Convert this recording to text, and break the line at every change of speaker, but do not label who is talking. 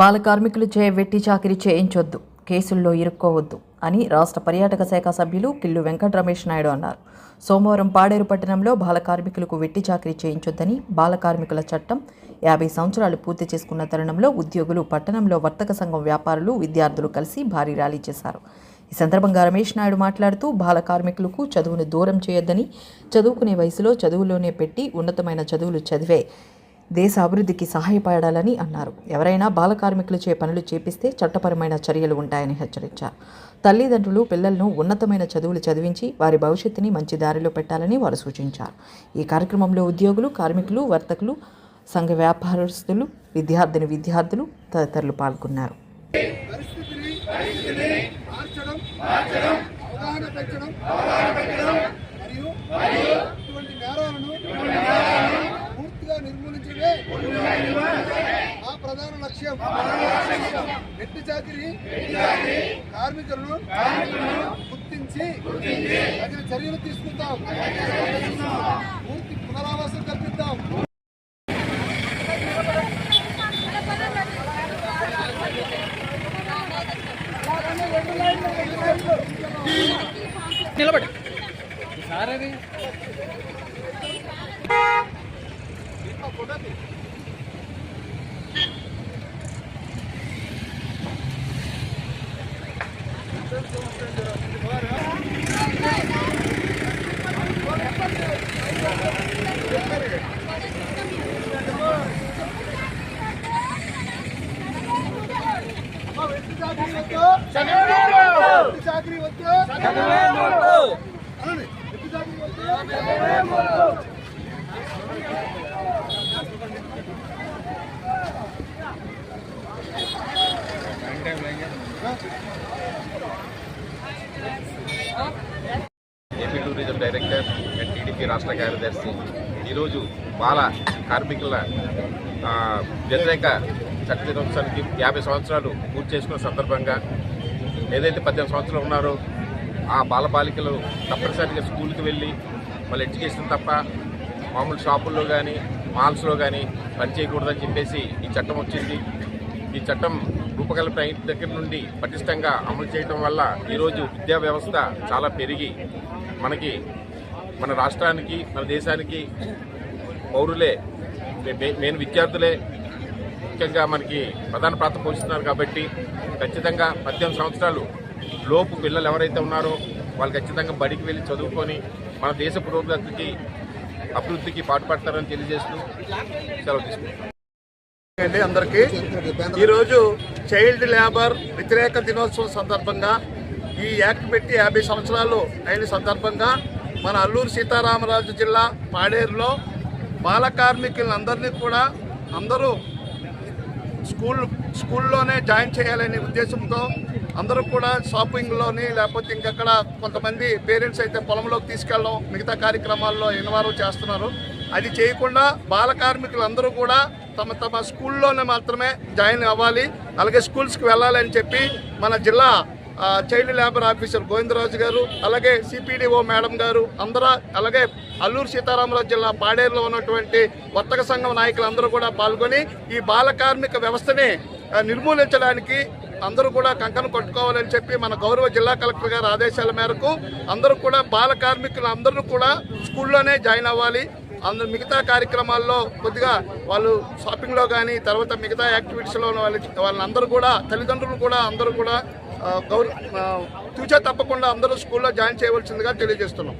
బాల కార్మికులచే వెట్టి చాకిరి చేయించొద్దు కేసుల్లో ఇరుక్కోవద్దు అని రాష్ట్ర పర్యాటక శాఖ సభ్యులు కిల్లు వెంకట రమేష్ నాయుడు అన్నారు. సోమవారం పాడేరు పట్టణంలో బాల కార్మికులకు వెట్టి చాకరీ చేయించొద్దని బాల కార్మికుల చట్టం యాభై సంవత్సరాలు పూర్తి చేసుకున్న తరుణంలో ఉద్యోగులు పట్టణంలో వర్తక సంఘం వ్యాపారులు విద్యార్థులు కలిసి భారీ ర్యాలీ చేశారు. ఈ సందర్భంగా రమేష్ నాయుడు మాట్లాడుతూ బాల కార్మికులకు చదువును దూరం చేయొద్దని చదువుకునే వయసులో చదువులోనే పెట్టి ఉన్నతమైన చదువులు చదివే దేశ అభివృద్ధికి సహాయపడాలని అన్నారు. ఎవరైనా బాల కార్మికులచే పనులు చేపిస్తే చట్టపరమైన చర్యలు ఉంటాయని హెచ్చరించారు. తల్లిదండ్రులు పిల్లలను ఉన్నతమైన చదువులు చదివించి వారి భవిష్యత్తుని మంచి దారిలో పెట్టాలని వారు సూచించారు. ఈ కార్యక్రమంలో ఉద్యోగులు కార్మికులు వర్తకులు సంఘ వ్యాపారస్తులు విద్యార్థిని విద్యార్థులు తదితరులు పాల్గొన్నారు.
అవగాహన పెంచడం మరియు ఇటువంటి నేరాలను పూర్తిగా నిర్మూలించడం మా ప్రధాన లక్ష్యం. వెట్టి చాకిరి. కార్మికులను గుర్తించి తగిన చర్యలు తీసుకుంటాం. పూర్తి పునరావాసం కల్పిద్దాం.
నిలబడి. సార్ అది?
వెట్టి చాకిరి వద్దు వెట్టి
డైరెక్టర్ అండ్ టీడీపీ రాష్ట్ర కార్యదర్శి ఈరోజు బాల కార్మికుల వ్యతిరేక చట్ట దినోత్సవానికి యాభై సంవత్సరాలు పూర్తి చేసుకున్న సందర్భంగా ఏదైతే పద్దెనిమిది సంవత్సరాలు ఉన్నారో ఆ బాలబాలికలు తప్పనిసరిగా స్కూల్కి వెళ్ళి వాళ్ళ ఎడ్యుకేషన్ తప్ప మామూలు షాపుల్లో కానీ మాల్స్లో కానీ పని చేయకూడదని చెప్పేసి ఈ చట్టం వచ్చింది. ఈ చట్టం రూపకల్పన అయిన దగ్గర నుండి పటిష్టంగా అమలు చేయడం వల్ల ఈరోజు విద్యా వ్యవస్థ చాలా పెరిగి మనకి మన రాష్ట్రానికి మన దేశానికి పౌరులే మే- మెయిన్ విద్యార్థులే ముఖ్యంగా మనకి ప్రధాన పాత్ర పోషిస్తున్నారు కాబట్టి ఖచ్చితంగా పద్దెనిమిది సంవత్సరాలు లోపు పిల్లలు ఎవరైతే ఉన్నారో వాళ్ళు ఖచ్చితంగా బడికి వెళ్ళి చదువుకొని మన దేశ పురోగతికి అభివృద్ధికి పాటుపడతారని తెలియజేస్తూ సెలవు తీసుకుంటాం
అండి అందరికీ. ఈరోజు చైల్డ్ లేబర్ వ్యతిరేక దినోత్సవం సందర్భంగా ఈ యాక్ట్ పెట్టి యాభై సంవత్సరాలు అయిన సందర్భంగా మన అల్లూరు సీతారామరాజు జిల్లా పాడేరులో బాల కార్మికులందరినీ కూడా అందరూ స్కూల్ స్కూల్లోనే జాయిన్ చేయాలనే ఉద్దేశంతో అందరూ కూడా షాపింగ్లోని లేకపోతే ఇంకెక్కడ కొంతమంది పేరెంట్స్ అయితే పొలంలోకి తీసుకెళ్ళడం మిగతా కార్యక్రమాల్లో ఇన్వాల్వ్ చేస్తున్నారు. అది చేయకుండా బాల కార్మికులందరూ కూడా తమ తమ స్కూల్లోనే మాత్రమే జాయిన్ అవ్వాలి. అలాగే స్కూల్స్కి వెళ్ళాలని చెప్పి మన జిల్లా చైల్డ్ లేబర్ ఆఫీసర్ గోవిందరాజు గారు అలాగే సిపిడిఓ మేడం గారు అందరూ అలాగే అల్లూరు సీతారామరాజు జిల్లా పాడేరులో ఉన్నటువంటి వర్తక సంఘం నాయకులందరూ కూడా పాల్గొని ఈ బాల కార్మిక వ్యవస్థని నిర్మూలించడానికి అందరూ కూడా కంకణం కొట్టుకోవాలని చెప్పి మన గౌరవ జిల్లా కలెక్టర్ గారి ఆదేశాల మేరకు అందరూ కూడా బాల కార్మికులు అందరూ కూడా స్కూల్లోనే జాయిన్ అవ్వాలి. అందరు మిగతా కార్యక్రమాల్లో కొద్దిగా వాళ్ళు షాపింగ్లో కానీ తర్వాత మిగతా యాక్టివిటీస్లో వాళ్ళ వాళ్ళందరూ కూడా తల్లిదండ్రులు కూడా అందరూ కూడా గౌరవ తూచా తప్పకుండా అందరూ స్కూల్లో జాయిన్ చేయవలసిందిగా తెలియజేస్తున్నాం.